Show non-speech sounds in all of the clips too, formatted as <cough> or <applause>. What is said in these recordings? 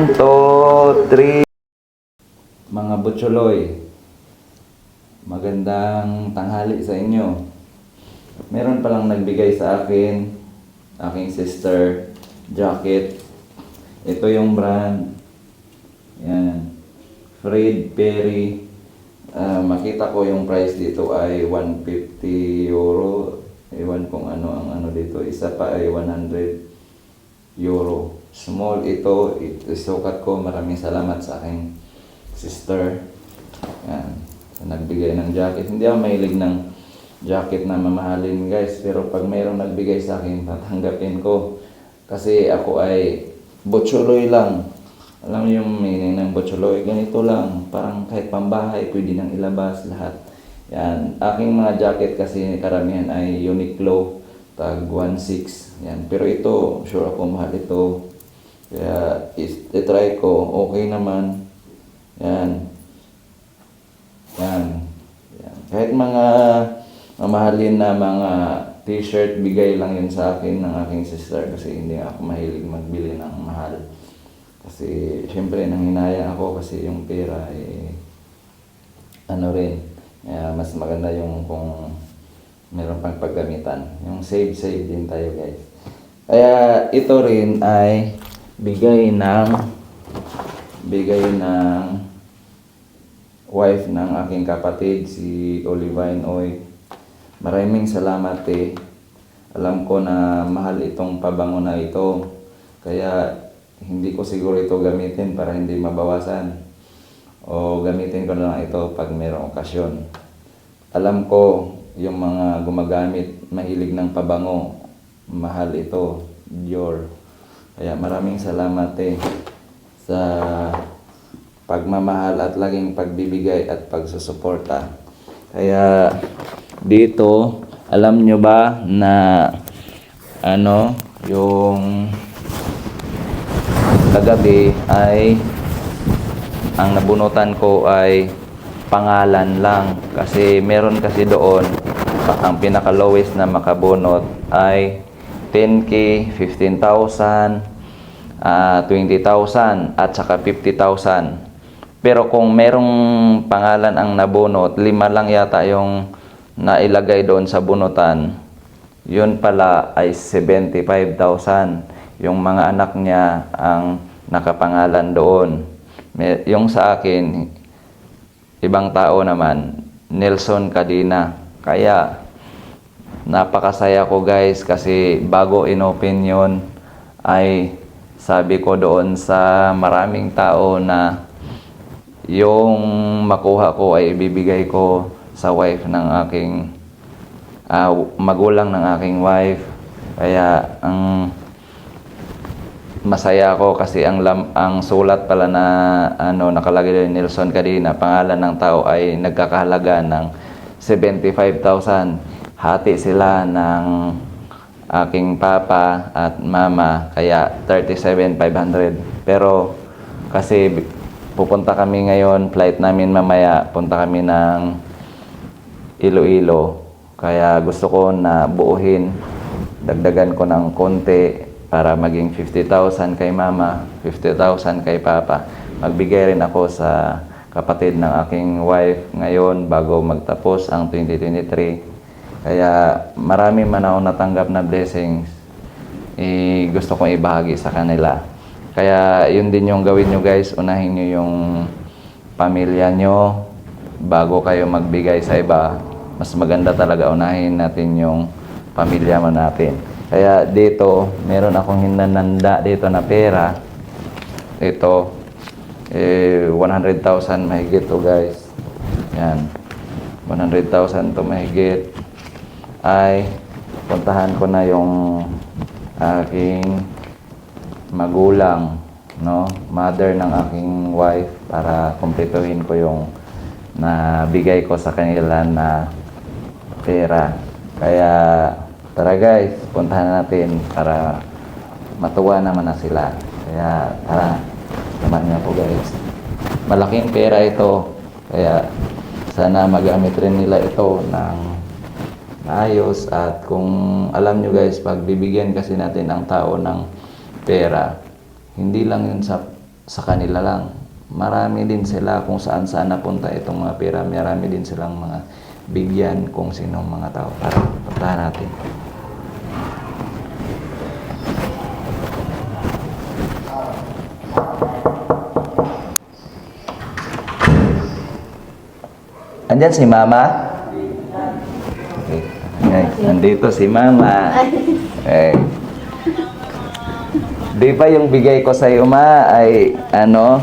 One, three. Mga butcholoy, magandang tanghali sa inyo. Meron palang nagbigay sa akin, aking sister, jacket. Ito yung brand. Yan. Fred Perry. Ah, makita ko yung price dito ay 150 euro. Ewan kung ano ang ano dito. Isa pa ay 100 euro. Small ito. Ito sukat ko. Maraming salamat sa aking sister. Yan. Sa nagbigay ng jacket. Hindi ako mahilig ng jacket na mamahalin guys. Pero pag mayroong nagbigay sa akin, tatanggapin ko. Kasi ako ay butchuloy lang. Alam mo yung meaning ng butchuloy? Ganito lang. Parang kahit pambahay, pwede nang ilabas lahat. Yan. Aking mga jacket kasi karamihan ay Uniqlo. Tag 1.6. Yan. Pero ito, sure ako mahal ito. Kaya is- itry ko. Okay naman. Yan. Yan. Yan. Kahit mga mamahalin na mga t-shirt, bigay lang yun sa akin ng aking sister kasi hindi ako mahilig magbili ng mahal. Kasi syempre nanghinayang ako kasi yung pera eh ano rin. Kaya mas maganda yung kung meron pang paggamitan. Yung save-save din tayo guys. Kaya ito rin ay bigay ng bigay ng wife ng aking kapatid, si Olivine Oy. Maraming salamat eh. Alam ko na mahal itong pabango na ito. Kaya hindi ko siguro ito gamitin para hindi mabawasan. O gamitin ko na lang ito pag mayroong okasyon. Alam ko yung mga gumagamit, mahilig ng pabango. Mahal ito, Dior. Kaya maraming salamat eh sa pagmamahal at laging pagbibigay at pagsusuporta. Kaya dito, alam nyo ba na ano, yung kagabi ay ang nabunutan ko ay pangalan lang kasi meron kasi doon ang pinaka lowest na makabunot ay 10k, 15,000, ah 20,000 at saka 50,000. Pero kung merong pangalan ang nabunot, lima lang yata yung nailagay doon sa bunutan. Yun pala ay 75,000. Yung mga anak niya ang nakapangalan doon. Yung sa akin, ibang tao naman, Nelson Cadena. Kaya, napakasaya ko guys kasi bago inopen yun, ay sabi ko doon sa maraming tao na yung makuha ko ay ibibigay ko sa wife ng aking ah, magulang ng aking wife. Kaya ang masaya ako kasi ang lam, ang sulat pala na ano nakalagay din Nelson Cadena, pangalan ng tao ay nagkakahalaga ng 75,000. Hati sila ng aking papa at mama kaya 37,500. Pero kasi pupunta kami ngayon, flight namin mamaya, punta kami ng Iloilo. Kaya gusto ko na buuhin, dagdagan ko ng konti para maging 50,000 kay mama, 50,000 kay papa. Magbigay rin ako sa kapatid ng aking wife ngayon bago magtapos ang 2023. Kaya marami man ako natanggap na blessings, eh, gusto kong ibahagi sa kanila. Kaya yun din yung gawin nyo guys, unahin nyo yung pamilya nyo bago kayo magbigay sa iba. Mas maganda talaga unahin natin yung pamilya mo natin. Kaya dito, meron akong hinananda dito na pera. Ito, eh, 100,000 mahigit to guys. Yan. 100,000 to mahigit. Ay, puntahan ko na yung aking magulang, no? Mother ng aking wife para kumpletuhin ko yung nabigay ko sa kanila na pera. Kaya tara guys, puntahan natin para matuwa naman na sila. Kaya tara, naman nga po guys. Malaking pera ito. Kaya sana magamit rin nila ito ng maayos at kung alam nyo guys, pag bibigyan kasi natin ang tao ng pera, hindi lang yun sa sa kanila lang. Marami din sila kung saan saan napunta itong mga pera. Marami din silang mga bigyan kung sinong mga tao. Para puntahan natin. Andyan si Mama? Nandito si Mama. Eh. Di ba yung bigay ko sa iyo, Ma, ay ano?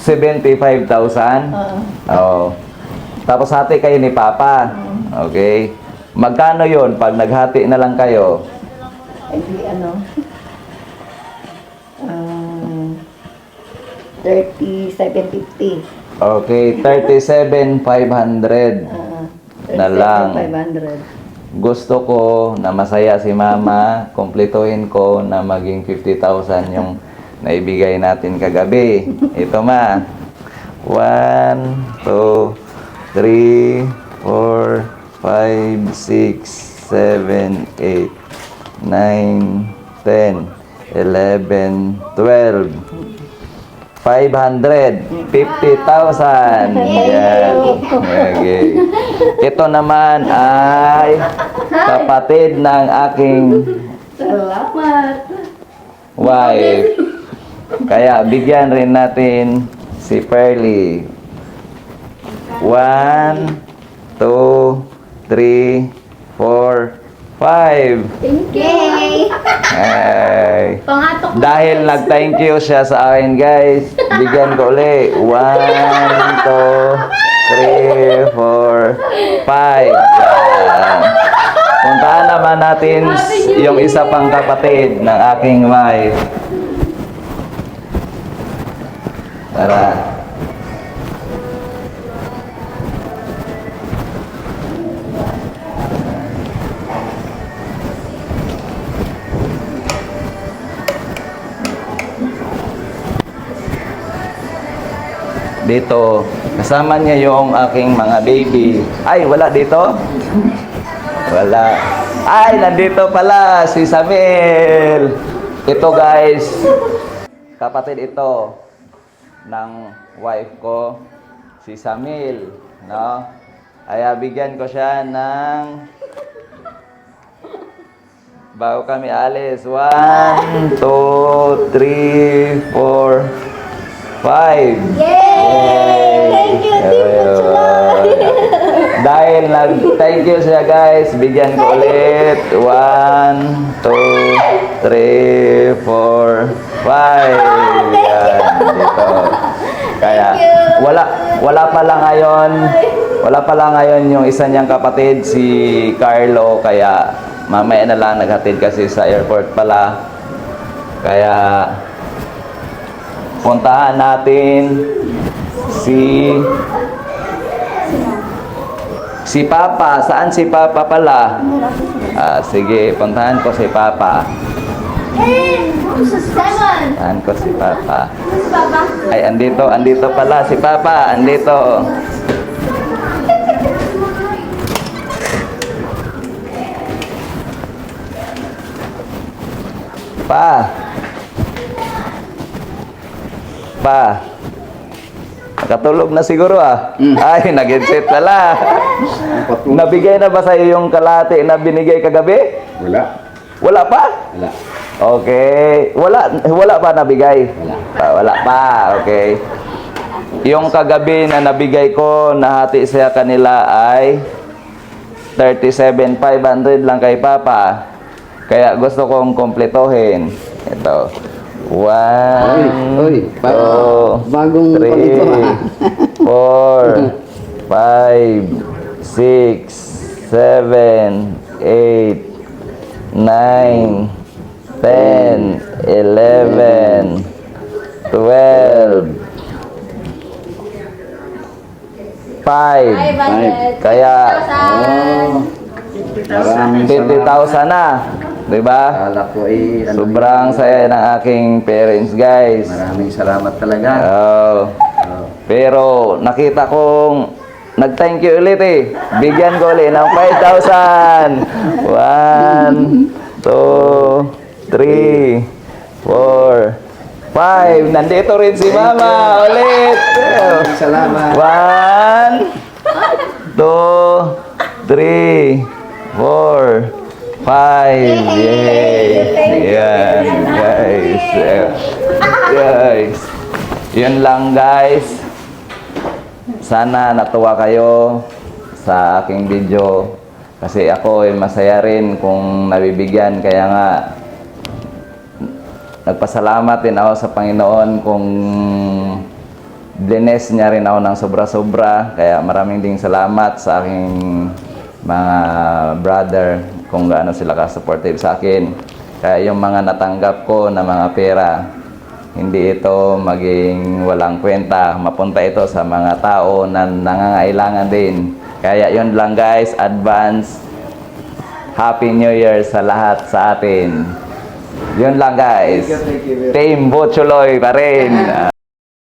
75,000? Oo. Tapos hati kayo ni Papa. Okay. Magkano yon pag naghati na lang kayo? Hindi ano. Um, 3750. Okay, 37,500. Uh, Na lang. 500. Gusto ko na masaya si Mama, kumpletuhin ko na maging 50,000 yung <laughs> naibigay natin kagabi. Ito ma. 1, 2, 3, 4, 5, 6, 7, 8, 9, 10, 11, 12. 550,000. Yan. Okay. Ito naman ay kapatid ng aking Salamat. wife. Kaya bigyan rin natin si Pearly. One, two, three, four, five. Thank you. Ay. Pangatok mo. Dahil nag-thank you siya sa akin, guys. Bigyan ko uli. One, two, three, four, five. Yan. Puntahan naman natin yung isa pang kapatid ng aking wife. Tara. Dito, kasama niya yung aking mga baby. Ay, wala dito? Wala. Ay, nandito pala si Samuel. Ito guys, kapatid ito ng wife ko, si Samuel. No? Kaya bigyan ko siya ng bago kami alis. One, two, three, four, five. Yay! Thank you, Tito Dahil nag-thank you siya guys, bigyan ko ulit. One, two, three, four, five. Yan, dito. Kaya, wala, wala pa lang ngayon, wala pa lang ngayon yung isa niyang kapatid, si Carlo. Kaya, mamaya na lang naghatid kasi sa airport pala. Kaya, puntahan natin si Si Papa, saan si Papa pala? Ah, sige, puntahan ko si Papa. Puntahan ko. Si Papa. Ay, andito, andito pala si Papa, andito. Pa. Pa. Nakatulog na siguro ah. Ay, nag-headset pala. Nabigay na ba sa'yo yung kalate na binigay kagabi? Wala. Wala pa? Wala. Okay. Wala wala pa nabigay? Wala. Ah, wala pa. Okay. Yung kagabi na nabigay ko, nahati sa kanila ay 37,500 lang kay Papa. Kaya gusto kong kompletohin. Ito. One, pa- two, bagong three, pangito, ah. four, five, six, seven, eight, nine, ten, eleven, twelve, five. Five. Kaya, Oh, maraming 50,000 na. Di ba? Ko eh, ano Sobrang saya ng aking parents, guys. Maraming salamat talaga. Oh. Oh. Pero nakita kong nag-thank you ulit eh. Bigyan ko ulit ng 5,000. 1, 2, 3, 4, Five. Nandito rin si Mama. Ulit. Salamat. One, two, three, four, five. Yay! Yan, guys. Guys. Yun lang, guys. Sana natuwa kayo sa aking video. Kasi ako ay masaya rin kung nabibigyan. Kaya nga, nagpasalamat din ako sa Panginoon kung bless niya rin ako ng sobra-sobra. Kaya maraming ding salamat sa aking mga brother kung gaano sila ka-supportive sa akin. Kaya yung mga natanggap ko na mga pera, hindi ito maging walang kwenta. Mapunta ito sa mga tao na nangangailangan din. Kaya yun lang guys, advance Happy New Year sa lahat sa atin. Yun lang guys. Thank you, thank you. Team Bocholoy pa rin. <laughs>